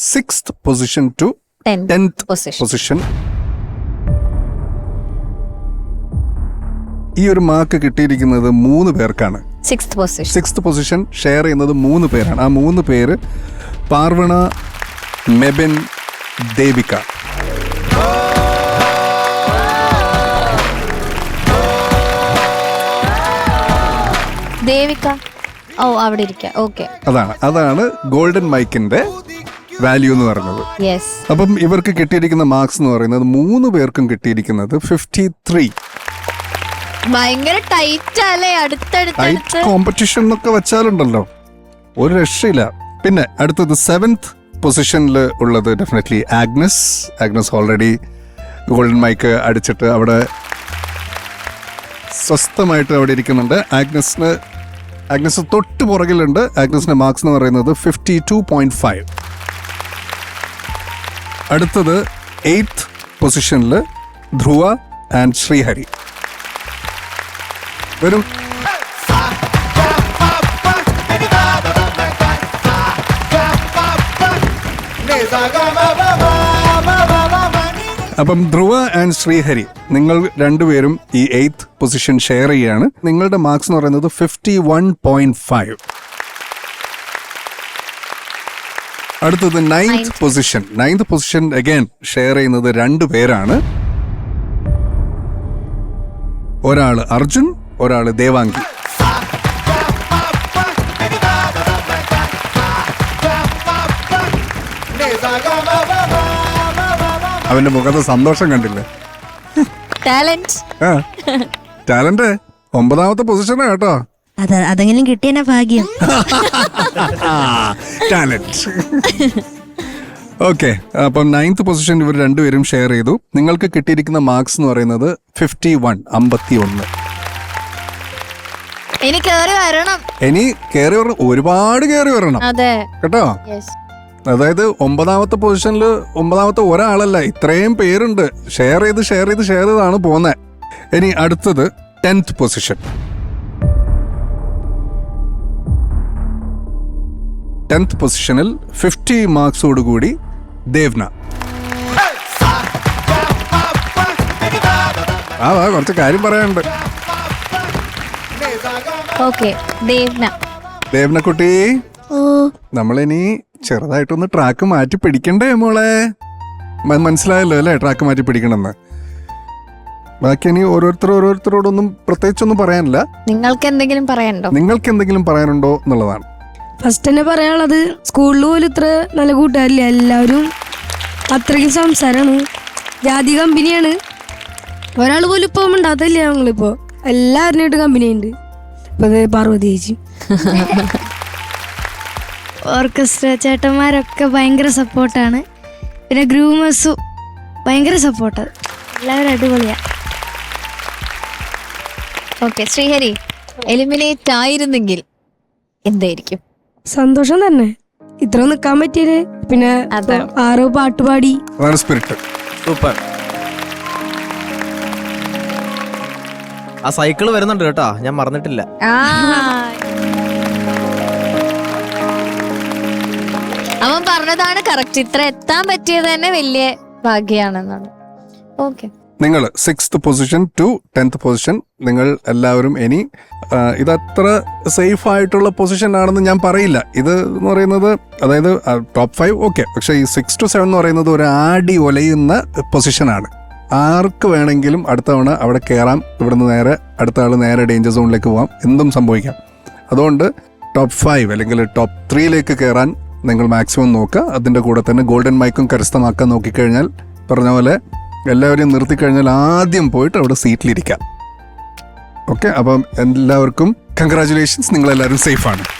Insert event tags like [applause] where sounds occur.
Sixth position to tenth position. ഈ ഒരു mark കിട്ടിയിരിക്കുന്നത് മൂന്ന് പേർക്കാണ്. Sixth position. Sixth position share ചെയ്യുന്നത് മൂന്ന് പേരാണ്. ആ മൂന്ന് പേര് പാർവണ മെബിൻ ദേവിക. ദേവിക? ഓ അവിടെ ഇരിക്കാം. ഓക്കെ. അതാണ്. അതാണ് ഗോൾഡൻ മൈക്കിന്റെ വാല്യൂ എന്ന് പറയുന്നത് അപ്പം ഇവർക്ക് കിട്ടിയിരിക്കുന്ന മാർക്സ് എന്ന് പറയുന്നത് മൂന്ന് പേർക്കും കിട്ടിയിരിക്കുന്നത് ഫിഫ്റ്റി ത്രീ ഭയങ്കര ടൈറ്റ് അല്ലേ? അടുത്തടുത്ത് കോമ്പറ്റീഷൻ എന്നൊക്കെ വെച്ചാലുണ്ടല്ലോ. ഒരു രക്ഷയില്ല. പിന്നെ അടുത്തത് സെവൻത് പൊസിഷനിൽ ഉള്ളത് definitely Agnes Agnes already golden mic അടിച്ചിട്ട് അവിടെ സ്വസ്ഥമായിട്ട് അവിടെ ഇരിക്കുന്നുണ്ട്. ആഗ്നസിന് ആഗ്നസ് തൊട്ട് പുറകിലുണ്ട്. ആഗ്നസിന്റെ മാർക്സ് എന്ന് പറയുന്നത് ഫിഫ്റ്റി ടു പോയിന്റ് ഫൈവ് അടുത്തത് എയ്ത്ത് പൊസിഷനിൽ ധ്രുവ ആൻഡ് ശ്രീഹരി. വരും. അപ്പം ധ്രുവ ആൻഡ് ശ്രീഹരി നിങ്ങൾ രണ്ടുപേരും ഈ എയ്ത്ത് പൊസിഷൻ ഷെയർ ചെയ്യാണ്. നിങ്ങളുടെ മാർക്സ് എന്ന് പറയുന്നത് ഫിഫ്റ്റി വൺ പോയിന്റ് ഫൈവ് അടുത്തത് ninth position ninth position again share ചെയ്യുന്നത് രണ്ടു പേരാണ്. ഒരാൾ അർജുൻ ഒരാൾ ദേവാംഗി. അവന്റെ മുഖത്ത് സന്തോഷം കണ്ടില്ലേ? ടാലന്റ് ടാലന്റ് ഒമ്പതാമത്തെ പൊസിഷനാ കേട്ടോ. അത് അതെങ്കിലും കിട്ടിയനെ ഭാഗ്യം. ടാലന്റ് ഓക്കെ അപ്പം നയൻത് പൊസിഷൻ ഇവർ രണ്ടുപേരും ഷെയർ ചെയ്തു. നിങ്ങൾക്ക് കിട്ടിയിരിക്കുന്ന മാർക്സ് എന്ന് പറയുന്നത് ഫിഫ്റ്റി വൺ അമ്പത്തി ഒന്ന് ഇനി കേറി വരണം. ഇനി കയറി വരണം. ഒരുപാട് കയറി വരണം. അതെ. കേട്ടോ? യെസ് അതായത് ഒമ്പതാമത്തെ പൊസിഷനിൽ ഒമ്പതാമത്തെ ഒരാളല്ല ഇത്രയും പേരുണ്ട്. ഷെയർ ചെയ്ത് ഷെയർ ചെയ്ത് ഷെയർ ചെയ്താണ് പോകുന്നത് ഇനി അടുത്തത് ടെൻത്ത് പൊസിഷൻ ടെൻത്ത് പൊസിഷനിൽ ഫിഫ്റ്റി മാർക്സോടുകൂടി ദേവ്ന. ആ വാ കുറച്ച് കാര്യം പറയാനുണ്ട്. ഓക്കെ ദേവ്ന. ദേവനക്കുട്ടി ഓ. നമ്മളിനി ചെറുതായിട്ടൊന്ന് ട്രാക്ക് മാറ്റി പിടിക്കണ്ടേ മോളെ? മനസ്സിലായല്ലോ അല്ലേ ട്രാക്ക് മാറ്റി പിടിക്കണമെന്ന്? ബാക്കി ഇനി ഓരോരുത്തർ ഓരോരുത്തരോടൊന്നും പ്രത്യേകിച്ചൊന്നും പറയാനില്ല. നിങ്ങൾക്ക് എന്തെങ്കിലും പറയാനുണ്ടോ? നിങ്ങൾക്ക് എന്തെങ്കിലും പറയാനുണ്ടോ എന്നുള്ളതാണ്. ഫസ്റ്റ് തന്നെ പറയാനുള്ളത് സ്കൂളിൽ പോലും ഇത്ര നല്ല കൂട്ടുകാരില്ല എല്ലാവരും അത്രയ്ക്കും സംസാരമാണ് ജാതി കമ്പനിയാണ്. ഒരാൾ പോലും ഇപ്പം ഉണ്ടാകത്തില്ല ഞങ്ങളിപ്പോ. എല്ലാവരുമായിട്ട് കമ്പനി ഉണ്ട്. ഇപ്പൊ ദേ പാർവതി ചേച്ചി. [laughs] ഓർക്കസ്ട്ര ചേട്ടന്മാരൊക്കെ ഭയങ്കര സപ്പോർട്ടാണ്. പിന്നെ ഗ്രൂമേഴ്സും ഭയങ്കര സപ്പോർട്ട്. എല്ലാവരും അടിപൊളിയാ. ഓക്കെ ശ്രീഹരി എലിമിനേറ്റ് ആയിരുന്നെങ്കിൽ എന്തായിരിക്കും? സന്തോഷം തന്നെ. ഇത്ര നിക്കാൻ പറ്റിയത്. പിന്നെ. ആരോ പാട്ടുപാടി അതാണ് സ്പിരിറ്റ്. സൂപ്പർ. ആ സൈക്കിൾ വരുന്നുണ്ട് കേട്ടോ. ഞാൻ മറന്നിട്ടില്ല. അവൻ പറഞ്ഞതാണ് കറക്റ്റ്. ഇത്ര എത്താൻ പറ്റിയത് തന്നെ വലിയ ഭാഗ്യാണെന്നാണ് ഓക്കെ. നിങ്ങൾ sixth position to tenth position നിങ്ങൾ എല്ലാവരും ഇനി ഇതത്ര സേഫ് ആയിട്ടുള്ള പൊസിഷൻ ആണെന്ന് ഞാൻ പറയില്ല. ഇത് എന്ന് പറയുന്നത് അതായത് ടോപ്പ് ഫൈവ് ഓക്കെ പക്ഷെ ഈ സിക്സ് ടു സെവൻ എന്ന് പറയുന്നത് ഒരു ആടി ഒലയുന്ന പൊസിഷനാണ് ആർക്ക് വേണമെങ്കിലും അടുത്ത തവണ അവിടെ കയറാം ഇവിടുന്ന് നേരെ അടുത്ത ആൾ നേരെ ഡേഞ്ചർ സോണിലേക്ക് പോവാം എന്തും സംഭവിക്കാം. അതുകൊണ്ട് ടോപ്പ് ഫൈവ് അല്ലെങ്കിൽ ടോപ്പ് ത്രീയിലേക്ക് കയറാൻ നിങ്ങൾ മാക്സിമം നോക്കുക. അതിന്റെ കൂടെ തന്നെ ഗോൾഡൻ മൈക്കും കരസ്ഥമാക്കാൻ നോക്കിക്കഴിഞ്ഞാൽ പറഞ്ഞ പോലെ എല്ലാവരെയും നിർത്തിക്കഴിഞ്ഞാൽ ആദ്യം പോയിട്ട് അവിടെ സീറ്റിലിരിക്കാം ഓക്കെ അപ്പം എല്ലാവർക്കും കൺഗ്രാചുലേഷൻസ് നിങ്ങളെല്ലാവരും സേഫാണ്